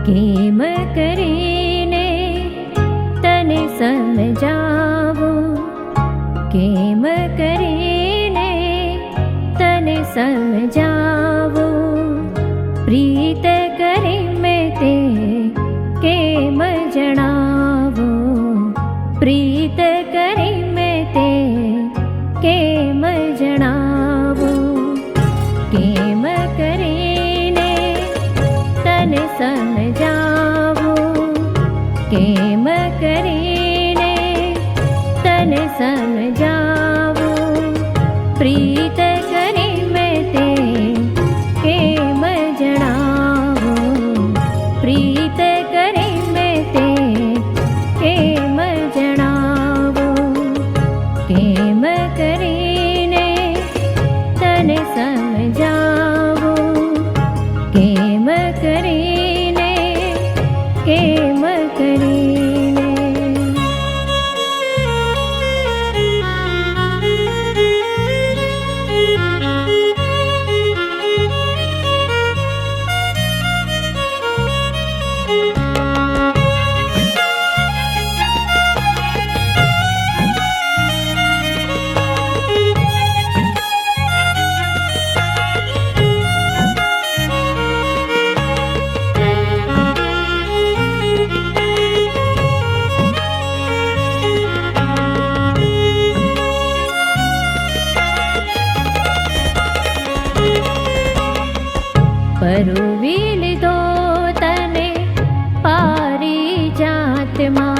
किं करीने? तन् केम करीने? तने सो प्रीत करीने तने समजावो प्रीत करी मैं ते केम जणावो प्रीत करी मैं ते केम जणावो केम करीने लितो तनि पारी जातमा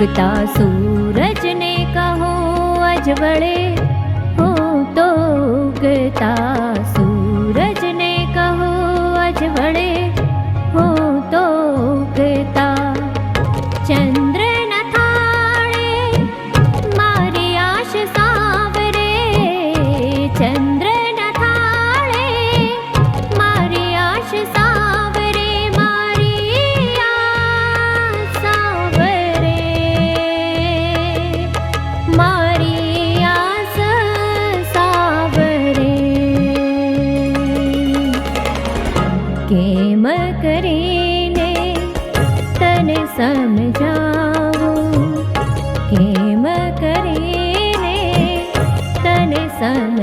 उगता सूरज ने कहो को हो तो उगता। किं करीने तन् समेकरीने तन् सम